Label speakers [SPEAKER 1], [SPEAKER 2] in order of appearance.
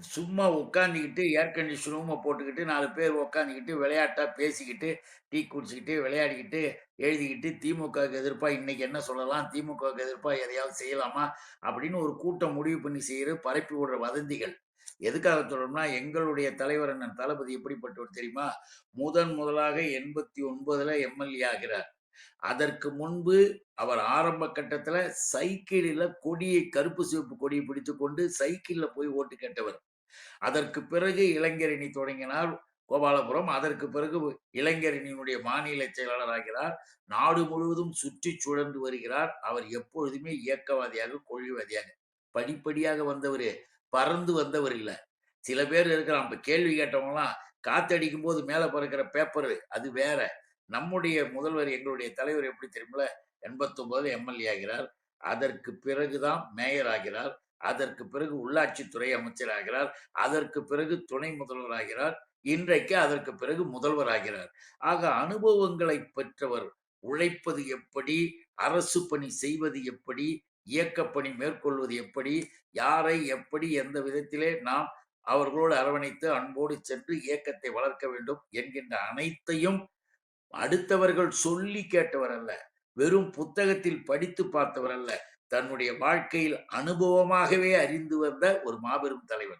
[SPEAKER 1] சும்மா உட்காந்துக்கிட்டு air condition போட்டுக்கிட்டு நாலு பேர் உட்காந்துக்கிட்டு விளையாட்டாக பேசிக்கிட்டு, டீ குடிச்சுக்கிட்டு, விளையாடிக்கிட்டு, எழுதிக்கிட்டு திமுகவுக்கு எதிர்ப்பாக இன்னைக்கு என்ன சொல்லலாம்? திமுகவுக்கு எதிர்ப்பாக எதையாவது செய்யலாமா? அப்படின்னு ஒரு கூட்டம் முடிவு பண்ணி செய்கிற பரப்பி விடுற வதந்திகள். எதுக்காக சொல்றோம்னா, எங்களுடைய தலைவர் அண்ணன் தளபதி எப்படிப்பட்டவர் தெரியுமா? முதன் முதலாக 89ல எம்.எல்.ஏ ஆகிறார். அதற்கு முன்பு அவர் ஆரம்ப கட்டத்துல சைக்கிளில கொடியை கருப்பு, சிவப்பு கொடியை பிடித்துக்கொண்டு சைக்கிளில் போய் ஓட்டு கேட்டவர். அதற்கு பிறகு இளைஞரணி தொடங்கினார் கோபாலபுரம். அதற்கு பிறகு இளைஞரணியினுடைய மாநில செயலாளர் ஆகிறார். நாடு முழுவதும் சுற்றி சுழன்று வருகிறார். அவர் எப்பொழுதுமே இயக்கவாதியாக, கொள்கைவாதியாக. படிப்படியாக வந்தவர் பறந்து வந்தவர் இல்ல. சில பேர் இருக்கிறான். இப்ப கேள்வி கேட்டவங்கலாம் காத்தடிக்கும்போது மேல பறக்கிற பேப்பரு அது வேற. நம்முடைய முதல்வர் எங்களுடைய தலைவர் எப்படி தெரியுமில 89ல எம்.எல்.ஏ ஆகிறார். அதற்கு பிறகு தான் மேயர் ஆகிறார். அதற்கு பிறகு உள்ளாட்சித்துறை அமைச்சர் ஆகிறார். அதற்கு பிறகு துணை முதல்வர் ஆகிறார். இன்றைக்கு அதற்கு பிறகு முதல்வர் ஆகிறார். ஆக அனுபவங்களை பெற்றவர். உழைப்பது எப்படி? அரசு பணி செய்வது எப்படி? இயக்கப்பணி மேற்கொள்வது எப்படி? யாரை எப்படி எந்த விதத்திலே நாம் அவர்களோடு அரவணைத்து அன்போடு சென்று இயக்கத்தை வளர்க்க வேண்டும் என்கின்ற அனைத்தையும் அடுத்தவர்கள் சொல்லி கேட்டவர் அல்ல. வெறும் புத்தகத்தில் படித்து பார்த்தவர் அல்ல. தன்னுடைய வாழ்க்கையில் அனுபவமாகவே அறிந்து வந்த ஒரு மாபெரும் தலைவன்.